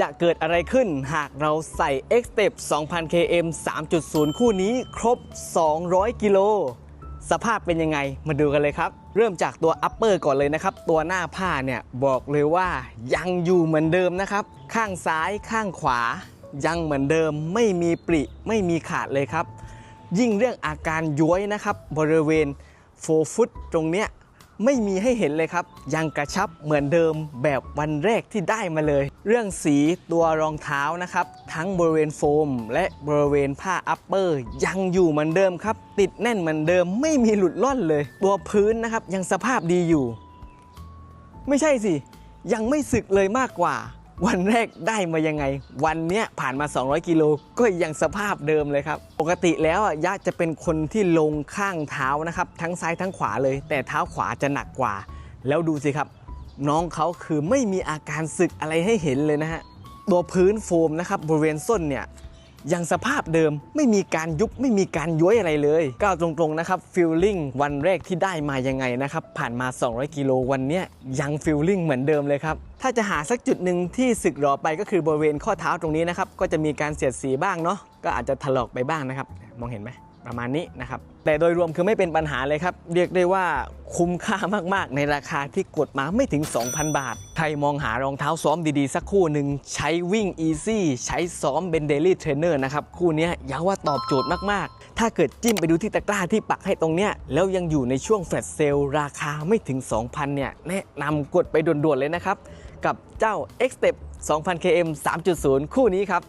จะเกิดอะไรขึ้นหากเราใส่ X Step 2000 km 3.0 คู่นี้ครบ 200 กิโล สภาพเป็นยังไงมาดูกันเลยครับ เริ่มจากตัว upper ก่อนเลยนะครับ ตัวหน้าผ้าเนี่ยบอกเลยว่ายังอยู่เหมือนเดิมนะครับ ข้างซ้ายข้างขวา ยังเหมือนเดิมไม่มีปริไม่มีขาดเลยครับ ยิ่งเรื่องอาการย้วยนะครับ บริเวณโฟฟุตตรงเนี้ย ไม่มีให้เห็นเลยครับ ยังกระชับเหมือนเดิมแบบวันแรกที่ได้มาเลย เรื่องสีตัวรองเท้านะครับ ทั้งบริเวณโฟม และบริเวณผ้าอัปเปอร์ยังอยู่เหมือนเดิมครับ ติดแน่นเหมือนเดิมไม่มีหลุดล่อนเลย ตัวพื้นนะครับยังสภาพดีอยู่ ไม่ใช่สิ ยังไม่สึกเลยมากกว่า วันแรกได้มายังไง วันเนี้ยผ่านมา 200 กิโลก็ยังสภาพเดิมเลยครับ ปกติแล้วอะยะจะเป็นคนที่ลงข้างเท้านะครับ ทั้งซ้ายทั้งขวาเลย แต่เท้าขวาจะหนักกว่า แล้วดูสิครับ น้องเขาคือไม่มีอาการสึกอะไรให้เห็นเลยนะฮะตัวพื้นโฟมนะครับบริเวณส้นเนี่ย ยังสภาพเดิมไม่มีการยุบไม่มีการย้วยอะไรเลยก้าวตรงๆนะครับฟิลลิ่งวันแรกที่ได้มายังไงนะครับผ่านมา 200 กิโลวันนี้ยยังฟิลลิ่งเหมือนเดิมเลยครับถ้าจะหาสักจุดหนึ่งที่สึกหรอไปก็คือบริเวณข้อเท้าตรงนี้นะครับก็จะมีการเสียดสีบ้างเนาะก็อาจจะถลอกไปบ้างนะครับมองเห็นไหม ประมาณนี้นะครับ แต่โดยรวมคือไม่เป็นปัญหาเลยครับ เรียกได้ว่าคุ้มค่ามากๆ ในราคาที่กดมาไม่ถึง 2,000 บาท ใครมองหารองเท้าซ้อมดีๆ สักคู่หนึ่งใช้วิ่ง Easy ใช้ซ้อมเป็นเดลี่เทรนเนอร์นะครับ คู่นี้ยย้าว่าตอบโจทย์มากๆ ถ้าเกิดจิ้มไปดูที่ตะกร้าที่ปักให้ตรงเนี้ยแล้วยังอยู่ในช่วงแฟลชเซลราคาไม่ถึง 2,000 เนี่ยแนะนำกดไปด่วนๆเลยนะครับกับเจ้า X Step 2000 km 3.0 คู่นี้ครับ